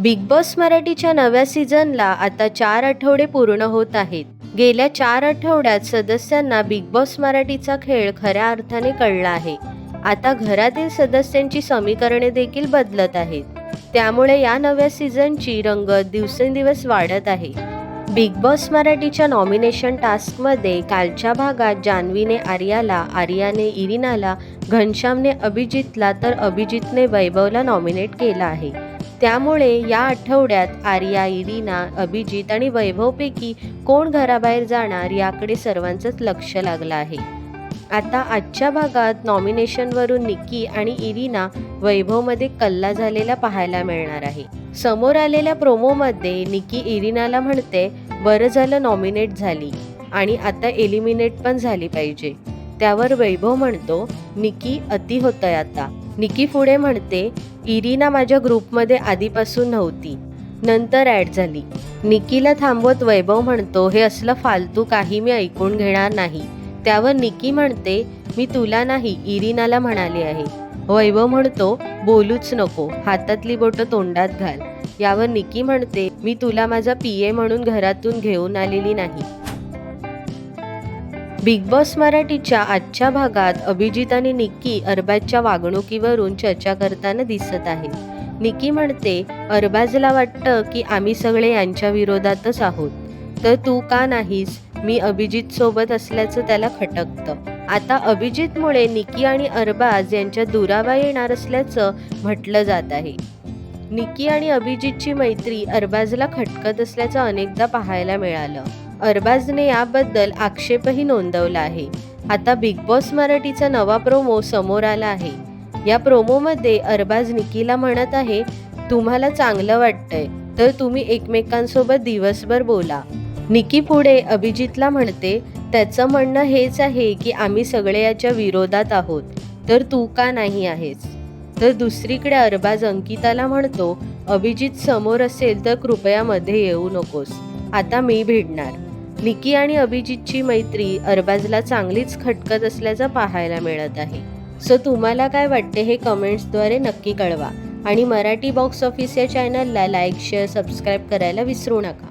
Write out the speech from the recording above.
Big boss मराठीच्या नव्या सीझनला आता चार आठवडे पूर्ण होत आहेत. गेल्या चार आठवड्यात सदस्यांना बिग बॉस मराठीचा खेळ खऱ्या अर्थाने कळला आहे. आता घरातील सदस्यांची समीकरणे देखील बदलत आहेत. त्यामुळे या नव्या सीझनची रंगत दिवसेंदिवस वाढत आहे. बिग बॉस मराठीच्या नॉमिनेशन टास्कमध्ये कालच्या भागात जान्हवीने आर्याला आर्याने इरिनाला घनश्यामने अभिजितला तर अभिजितने वैभवला नॉमिनेट केलं आहे. त्यामुळे या आठवड्यात आर्या इरिना अभिजित आणि वैभवपैकी कोण घराबाहेर जाणार याकडे सर्वांचंच लक्ष लागलं आहे. आता आजच्या भागात नॉमिनेशनवरून निकी आणि इरिना वैभवमध्ये कल्ला झालेला पाहायला मिळणार आहे. समोर आलेल्या प्रोमोमध्ये निकी इरिनाला म्हणते बरं झालं नॉमिनेट झाली आणि आता एलिमिनेट पण झाली पाहिजे. त्यावर वैभव म्हणतो निकी अति होतंय आता. निकी पुढे म्हणते इरिना माझ्या ग्रुपमध्ये आधीपासून नव्हती. नंतर ॲड झाली. निकीला थांबवत वैभव म्हणतो हे असलं फालतू काही मी ऐकून घेणार नाही. त्यावर निकी म्हणते मी तुला नाही इरिनाला म्हणाले आहे. वैभव म्हणतो बोलूच नको हातातली बोटं तोंडात घाल. यावर निकी म्हणते मी तुला माझा पी ए म्हणून घरातून घेऊन आलेली नाही. बिग बॉस मराठीच्या आजच्या भागात अभिजित आणि निक्की अरबाजच्या वागणुकीवरून चर्चा करताना दिसत आहेत. निकी म्हणते अरबाजला वाटतं की आम्ही सगळे यांच्या विरोधातच आहोत. तर तू का नाहीस? मी अभिजित सोबत असल्याचं त्याला खटकतं. आता अभिजितमुळे निकी आणि अरबाज यांच्या दुरावा येणार असल्याचं म्हटलं जात आहे. निकी आणि अभिजितची मैत्री अरबाजला खटकत असल्याचं अनेकदा पाहायला मिळालं. अरबाजने याबद्दल आक्षेपही नोंदवला आहे. आता बिग बॉस मराठीचा नवा प्रोमो समोर आला आहे. या प्रोमोमध्ये अरबाज निकीला म्हणत आहे तुम्हाला चांगलं वाटतंय तर तुम्ही एकमेकांसोबत दिवसभर बोला. निकी पुढे अभिजितला म्हणते त्याचं म्हणणं हेच आहे की आम्ही सगळे याच्या विरोधात आहोत तर तू का नाही आहेस? तर दुसरीकडे अरबाज अंकिताला म्हणतो अभिजित समोर असेल तर कृपया मध्ये येऊ नकोस आता मी भिडणार. निकी आणि अभिजितची मैत्री अरबाजला चांगलीच खटकत असल्याचं पाहायला मिळत आहे. सो तुम्हाला काय वाटते हे कमेंट्सद्वारे नक्की कळवा. आणि मराठी बॉक्स ऑफिस या चॅनलला लाईक शेअर सबस्क्राईब करायला विसरू नका.